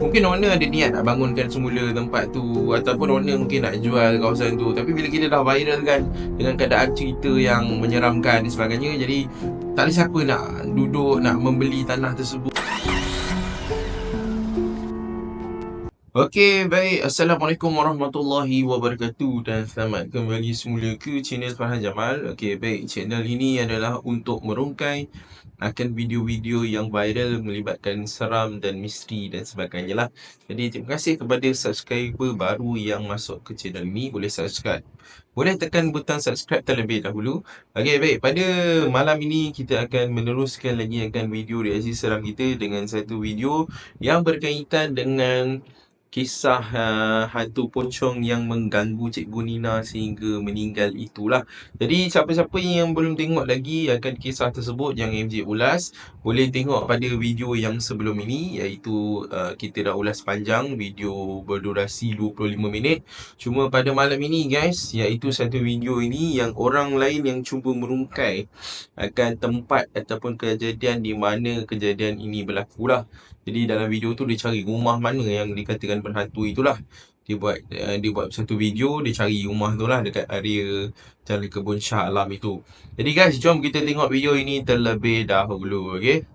Mungkin owner ada niat nak bangunkan semula tempat tu Ataupun owner mungkin nak jual kawasan tu. Tapi bila kita dah viral kan Dengan keadaan cerita yang menyeramkan dan sebagainya Jadi tak ada siapa nak duduk nak membeli tanah tersebut Okey, baik. Assalamualaikum warahmatullahi wabarakatuh dan selamat kembali semula ke channel Farhan Jamal. Okey, baik. Channel ini adalah untuk merungkai akan video-video yang viral melibatkan seram dan misteri dan sebagainya lah. Jadi terima kasih kepada subscriber baru yang masuk ke channel ini. Boleh subscribe. Boleh tekan butang subscribe terlebih dahulu. Okey, baik. Pada malam ini kita akan meneruskan lagi akan video reaksi seram kita dengan satu video yang berkaitan dengan kisah uh, hantu pocong yang mengganggu Cikgu Nina sehingga meninggal itulah. Jadi siapa-siapa yang belum tengok lagi akan kisah tersebut yang MJ ulas, boleh tengok pada video yang sebelum ini iaitu uh, kita dah ulas panjang video berdurasi 25 minit. Cuma pada malam ini guys, iaitu satu video ini yang orang lain yang cuba merungkai akan tempat ataupun kejadian di mana kejadian ini berlaku lah. Jadi dalam video tu dia cari rumah mana yang dikatakan berhantu itulah. Dia buat uh, dia buat satu video dia cari rumah tu lah dekat area Jalan Kebun Shah Alam itu. Jadi guys, jom kita tengok video ini terlebih dahulu, okey?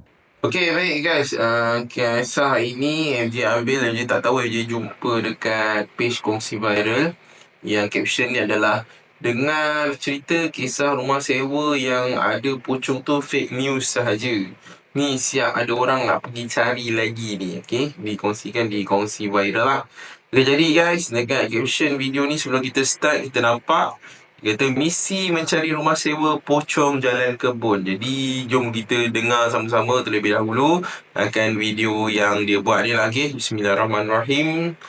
Okey, baik guys. Uh, kisah ini MJ ambil, MJ tak tahu MJ jumpa dekat page kongsi viral. Yang caption ni adalah Dengar cerita kisah rumah sewa yang ada pocong tu fake news sahaja. Ni siap ada orang nak pergi cari lagi ni, okey? Dikongsikan di kongsi viral lah. Okay, jadi guys, dekat caption video ni sebelum kita start, kita nampak kata misi mencari rumah sewa pocong jalan kebun. Jadi jom kita dengar sama-sama terlebih dahulu akan video yang dia buat ni lah, okey? Bismillahirrahmanirrahim.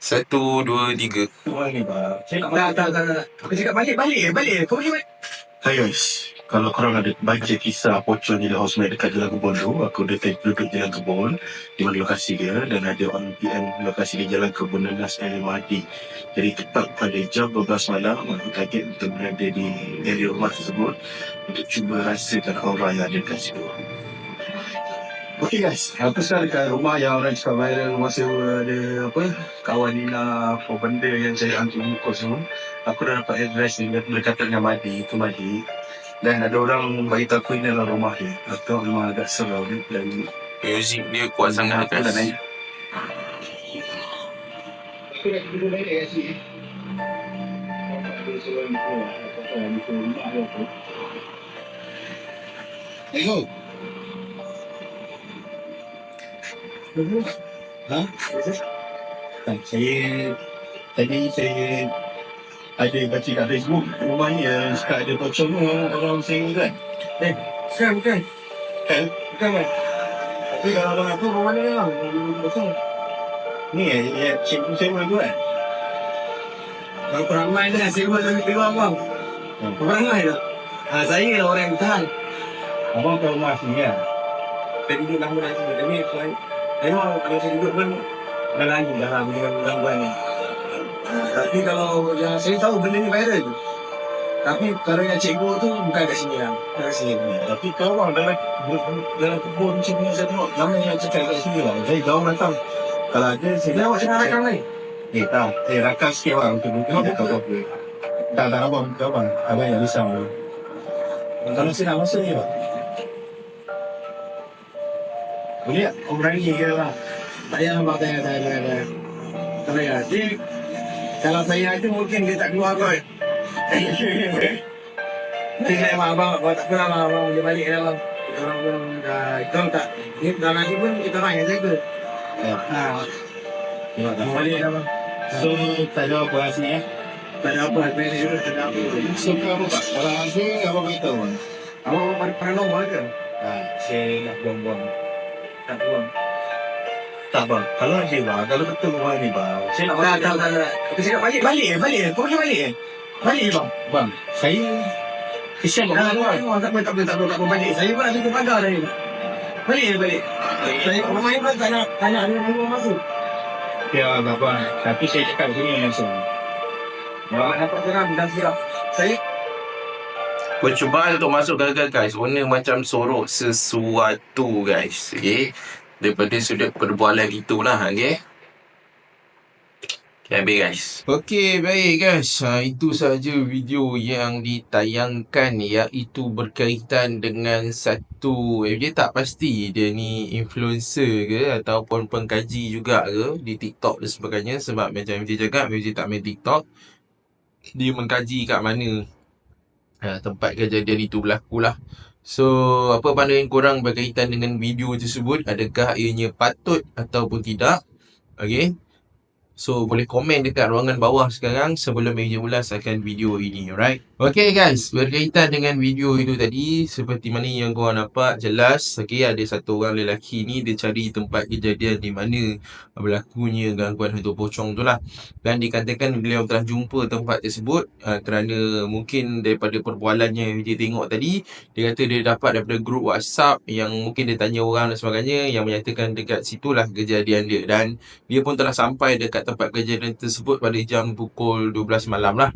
Satu, dua, tiga. Tak, tak, tak, tak. Aku cakap balik, balik, balik. Kau pergi balik. Hai guys, kalau korang ada baca kisah pocong di housemate dekat Jalan Kebun tu, aku tadi duduk Jalan Kebun, di mana lokasi dia, dan ada orang PM lokasi di Jalan Kebun Nenas LMRD. Jadi tepat pada jam 12 malam, aku target untuk berada di area rumah tersebut untuk cuba rasakan aura yang ada dekat situ. Okay guys, aku sekarang dekat rumah yang orang cakap viral sewa ada apa kawan Nina apa benda yang cari hantu muka semua. Aku dah dapat address ni berdekatan dengan Madi, itu Madi. Dan ada orang bagi tahu aku ini adalah rumah dia. Aku tengok memang agak seram dan Muzik dia kuat sangat aku dah guys. naik. Aku dah tidur balik kat sini. Let's go. Ha? Tak, saya tadi saya ada baca kat Facebook rumah ni yang cakap ada pocong tu orang sewa kan. Eh, bukan, bukan. Kan? Bukan, kan? Tapi kalau abang aku, rumah mana bang? Betul. Ni yang, yang cikgu sewa tu kan. Berapa ramai dah sewa dari keluar bang? Hmm. Berapa ramai dah? Ha, saya orang yang tahan. Abang ke rumah sini kan. Saya duduk lama dah sini. Tapi saya, memang kalau saya duduk pun dah lagi dah lah dengan gangguan ni. Tapi kalau yang saya tahu benda ni viral tu. Tapi kalau yang cikgu tu bukan kat sini lah. Bukan kat sini. Tapi kau orang dalam dalam kebun macam ni saya tengok lama yang cakap kat sini lah. Jadi kau datang. Kalau ada saya Dia awak cakap rakam lain. Eh tak, saya rakam sikit orang untuk Kenapa? tak tahu apa. Tak, tak abang, tak abang. Abang yang risau tu. Kalau saya nak masuk ni bang. Boleh tak? Orang ni ke lah. Tak payah abang tanya, tanya, tanya, tanya. Tak payah. Dia, kalau saya ada mungkin dia tak keluar kot. Nanti saya sama abang, abang tak kenal lah abang. Dia balik bang. Kita orang pun dah, kita orang tak. Ni dah nanti pun kita orang yang jaga. Ya. Ha, Tengok tak? balik dah bang. So, tak ada apa kat sini eh? Tak ada apa, manager tak ada apa. Suka apa pak? Kalau aku, abang beritahu bang. Abang paranormal ke? Ha, saya nak buang-buang. Tak buang. Tak bang, kalau ada bang, kalau betul rumah ni bang, saya nak Tak, masuk. tak, tak, tak. Aku cakap balik, balik, balik. Kau pergi balik eh? Balik bang. Bang, saya kesian Tak bang. tak apa, tak apa, tak apa, tak apa, balik. Saya pun nak tutup pagar dah ni. Balik, balik. Saya orang lain pun tak nak, tak nak ada orang masuk. Ya, bang. Tapi saya cakap begini langsung. Orang dapat seram dan silap. Saya, Percubaan untuk masuk gagal guys. Owner macam sorok sesuatu guys. Okay. Daripada sudut perbualan itulah okay Okay, guys. Okey, baik guys. Ha, itu saja video yang ditayangkan iaitu berkaitan dengan satu eh, dia tak pasti dia ni influencer ke ataupun pengkaji juga ke di TikTok dan sebagainya sebab macam MJ cakap MJ tak main TikTok dia mengkaji kat mana ha, tempat kejadian itu berlaku lah. So, apa pandangan korang berkaitan dengan video tersebut? Adakah ianya patut ataupun tidak? Okay. So boleh komen dekat ruangan bawah sekarang sebelum meja ulas akan video ini alright. Okay guys, berkaitan dengan video itu tadi seperti mana yang korang nampak jelas okay, ada satu orang lelaki ni dia cari tempat kejadian di mana berlakunya gangguan hantu pocong tu lah. Dan dikatakan beliau telah jumpa tempat tersebut uh, kerana mungkin daripada perbualannya yang dia tengok tadi dia kata dia dapat daripada grup WhatsApp yang mungkin dia tanya orang dan sebagainya yang menyatakan dekat situlah kejadian dia dan dia pun telah sampai dekat tempat kejadian tersebut pada jam pukul 12 malam lah.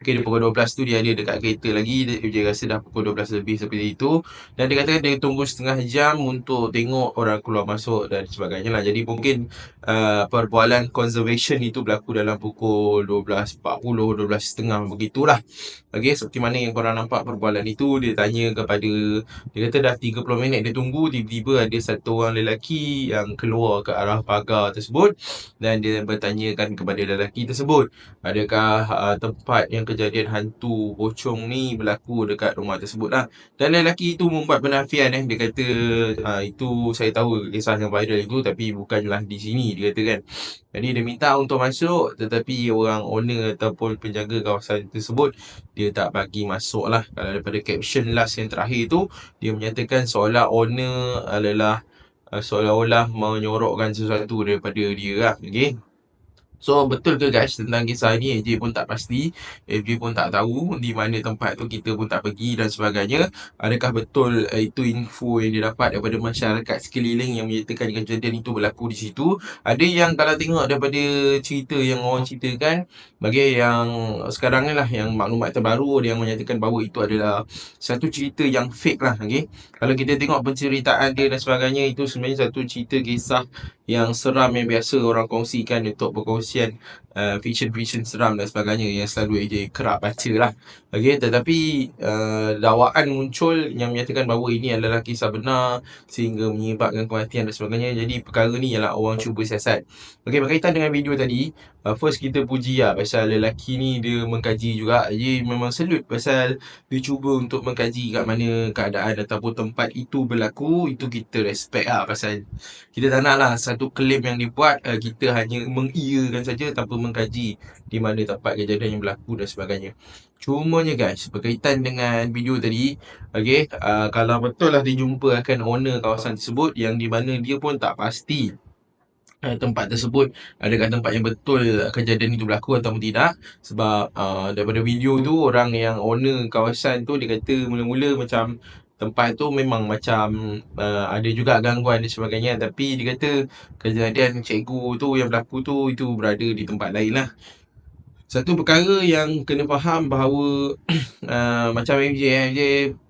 Okay, dia pukul 12 tu dia ada dekat kereta lagi. Dia, dia rasa dah pukul 12 lebih seperti itu. Dan dia kata dia tunggu setengah jam untuk tengok orang keluar masuk dan sebagainya lah. Jadi mungkin uh, perbualan conservation itu berlaku dalam pukul 12.40, 12.30 begitulah. Okay, seperti mana yang korang nampak perbualan itu. Dia tanya kepada, dia kata dah 30 minit dia tunggu. Tiba-tiba ada satu orang lelaki yang keluar ke arah pagar tersebut. Dan dia bertanyakan kepada lelaki tersebut. Adakah uh, tempat yang kejadian hantu pocong ni berlaku dekat rumah tersebut lah. Dan lelaki itu membuat penafian eh. Dia kata uh, itu saya tahu kisah yang viral itu tapi bukanlah di sini dia kata kan. Jadi dia minta untuk masuk tetapi orang owner ataupun penjaga kawasan tersebut dia tak bagi masuk lah. Kalau daripada caption last yang terakhir tu dia menyatakan seolah owner adalah seolah-olah menyorokkan sesuatu daripada dia lah. Okay. So betul ke guys tentang kisah ni AJ pun tak pasti. AJ pun tak tahu di mana tempat tu kita pun tak pergi dan sebagainya. Adakah betul uh, itu info yang dia dapat daripada masyarakat sekeliling yang menyatakan kejadian itu berlaku di situ? Ada yang kalau tengok daripada cerita yang orang ceritakan Bagi yang sekarang ni lah yang maklumat terbaru yang menyatakan bahawa itu adalah satu cerita yang fake lah okay? Kalau kita tengok penceritaan dia dan sebagainya Itu sebenarnya satu cerita kisah yang seram yang biasa orang kongsikan untuk perkongsian uh, fiction-fiction seram dan sebagainya yang selalu AJ kerap baca lah. Okay, tetapi uh, dakwaan muncul yang menyatakan bahawa ini adalah kisah benar sehingga menyebabkan kematian dan sebagainya. Jadi perkara ni ialah orang cuba siasat. Okay, berkaitan dengan video tadi, uh, first kita puji lah pasal lelaki ni dia mengkaji juga. Dia memang selut pasal dia cuba untuk mengkaji kat mana keadaan ataupun tempat itu berlaku. Itu kita respect lah pasal kita tak nak lah satu klaim yang dibuat uh, kita hanya mengiyakan saja tanpa mengkaji di mana tempat kejadian yang berlaku dan sebagainya. Cumanya guys, berkaitan dengan video tadi, okay, uh, kalau betul lah dia jumpa akan owner kawasan tersebut yang di mana dia pun tak pasti uh, tempat tersebut adakah tempat yang betul kejadian itu berlaku atau tidak sebab uh, daripada video tu orang yang owner kawasan tu dia kata mula-mula macam tempat tu memang macam uh, ada juga gangguan dan sebagainya. Tapi dia kata kejadian cikgu tu yang berlaku tu itu berada di tempat lain lah satu perkara yang kena faham bahawa uh, macam MJ, MJ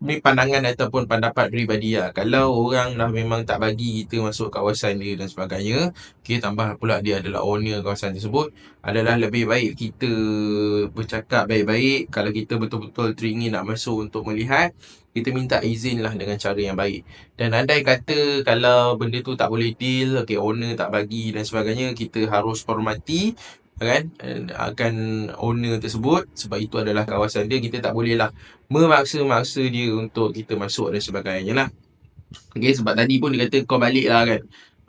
ni pandangan ataupun pendapat peribadi lah. Kalau orang dah memang tak bagi kita masuk kawasan dia dan sebagainya, okay, tambah pula dia adalah owner kawasan tersebut, adalah lebih baik kita bercakap baik-baik. Kalau kita betul-betul teringin nak masuk untuk melihat, kita minta izin lah dengan cara yang baik. Dan andai kata kalau benda tu tak boleh deal, okay, owner tak bagi dan sebagainya, kita harus hormati kan? Akan owner tersebut sebab itu adalah kawasan dia kita tak boleh lah memaksa-maksa dia untuk kita masuk dan sebagainya lah. Okay, sebab tadi pun dia kata kau balik lah kan?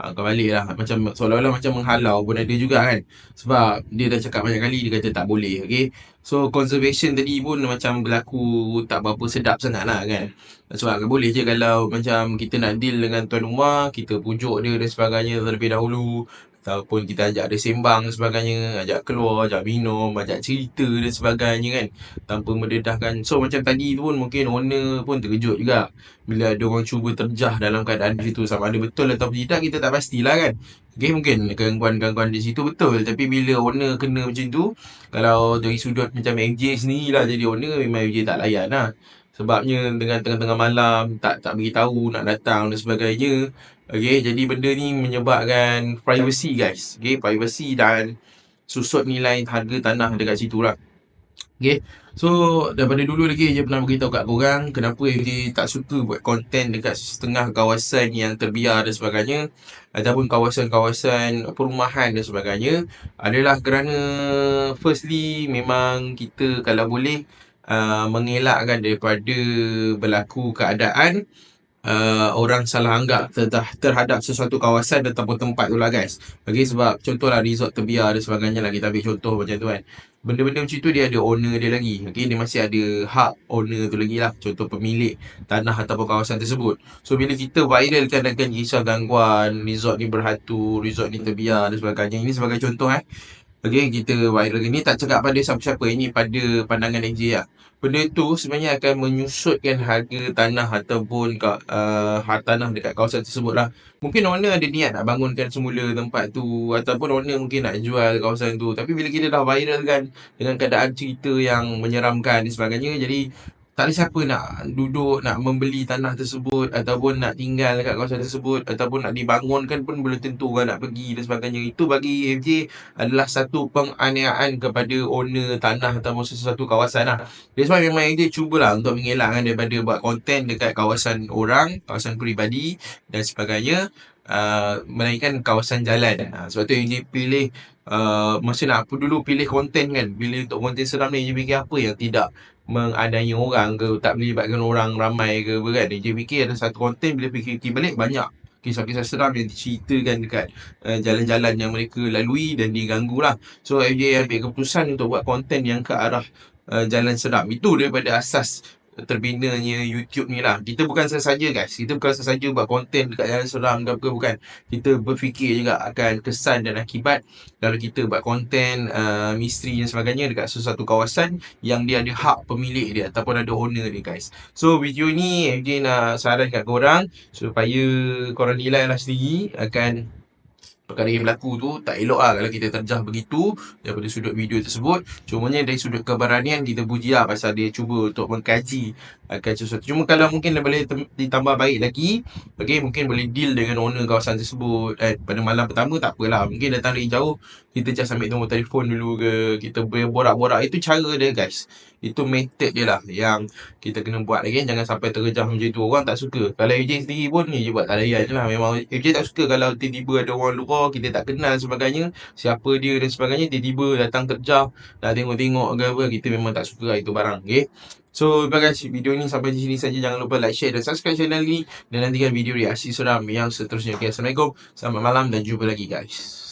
Ha, kau balik lah. Macam seolah-olah macam menghalau pun ada juga kan? Sebab dia dah cakap banyak kali dia kata tak boleh okay? so conservation tadi pun macam berlaku tak berapa sedap sangat lah kan? Sebab boleh je kalau macam kita nak deal dengan tuan rumah kita pujuk dia dan sebagainya terlebih dahulu ataupun kita ajak dia sembang sebagainya ajak keluar, ajak minum, ajak cerita dan sebagainya kan. Tanpa mendedahkan. So macam tadi tu pun mungkin owner pun terkejut juga. Bila ada orang cuba terjah dalam keadaan di situ sama ada betul atau tidak kita tak pastilah kan. Okay, mungkin gangguan-gangguan di situ betul. Tapi bila owner kena macam tu kalau dari sudut macam MJ sendiri lah jadi owner memang MJ tak layan lah sebabnya dengan tengah-tengah malam tak tak beritahu nak datang dan sebagainya. Okey jadi benda ni menyebabkan privacy guys. Okey privacy dan susut nilai harga tanah dekat situ lah. Okey so daripada dulu lagi je pernah beritahu kat korang kenapa dia tak suka buat konten dekat setengah kawasan yang terbiar dan sebagainya ataupun kawasan-kawasan perumahan dan sebagainya. Adalah kerana firstly memang kita kalau boleh uh, mengelakkan daripada berlaku keadaan uh, orang salah anggap ter- terhadap sesuatu kawasan ataupun tempat tu lah guys. Okay, sebab contohlah resort terbiar dan sebagainya lah kita ambil contoh macam tu kan. Benda-benda macam tu dia ada owner dia lagi. Okay, dia masih ada hak owner tu lagi lah. Contoh pemilik tanah ataupun kawasan tersebut. So bila kita viralkan akan kisah gangguan, resort ni berhatu, resort ni terbiar dan sebagainya. Ini sebagai contoh eh. Okay, kita viral ni tak cakap pada siapa-siapa. Ini pada pandangan AJ lah. Benda tu sebenarnya akan menyusutkan harga tanah ataupun uh, harta tanah dekat kawasan tersebut lah. Mungkin owner ada niat nak bangunkan semula tempat tu ataupun owner mungkin nak jual kawasan tu. Tapi bila kita dah viral kan dengan keadaan cerita yang menyeramkan dan sebagainya. Jadi tak ada siapa nak duduk nak membeli tanah tersebut ataupun nak tinggal dekat kawasan tersebut ataupun nak dibangunkan pun belum tentu orang nak pergi dan sebagainya. Itu bagi FJ adalah satu penganiayaan kepada owner tanah ataupun sesuatu kawasan lah. Jadi sebab memang FJ cubalah untuk mengelakkan daripada buat konten dekat kawasan orang, kawasan peribadi dan sebagainya. Uh, melainkan kawasan jalan. Uh, sebab tu FJ pilih uh, masa nak apa dulu pilih konten kan. Pilih untuk konten seram ni FJ fikir apa yang tidak mengadai orang ke tak melibatkan orang ramai ke apa kan dia fikir ada satu konten bila fikir-fikir balik banyak kisah-kisah seram yang diceritakan dekat uh, jalan-jalan yang mereka lalui dan diganggu lah so FJ ambil keputusan untuk buat konten yang ke arah uh, jalan seram itu daripada asas terbinanya YouTube ni lah. Kita bukan sesaja guys. Kita bukan sesaja buat konten dekat jalan seram ke apa bukan. Kita berfikir juga akan kesan dan akibat kalau kita buat konten uh, misteri dan sebagainya dekat sesuatu kawasan yang dia ada hak pemilik dia ataupun ada owner dia guys. So video ni FJ nak saran kat korang supaya korang nilai lah sendiri akan perkara yang berlaku tu tak elok lah kalau kita terjah begitu daripada sudut video tersebut. Cumanya dari sudut keberanian kita puji lah pasal dia cuba untuk mengkaji akan sesuatu. Cuma kalau mungkin dia boleh ditambah baik lagi okay, mungkin boleh deal dengan owner kawasan tersebut eh, pada malam pertama tak apalah. Mungkin datang dari jauh kita just ambil nombor telefon dulu ke kita borak-borak itu cara dia guys itu method je lah yang kita kena buat lagi jangan sampai terjejah macam tu orang tak suka kalau AJ sendiri pun ni je buat tak layan je lah memang AJ tak suka kalau tiba-tiba ada orang luar kita tak kenal sebagainya siapa dia dan sebagainya tiba-tiba datang terjah dah tengok-tengok ke apa kita memang tak suka lah itu barang okay So, terima video ni sampai di sini saja. Jangan lupa like, share dan subscribe channel ni. Dan nantikan video reaksi seram yang seterusnya. Okay, Assalamualaikum. Selamat malam dan jumpa lagi guys.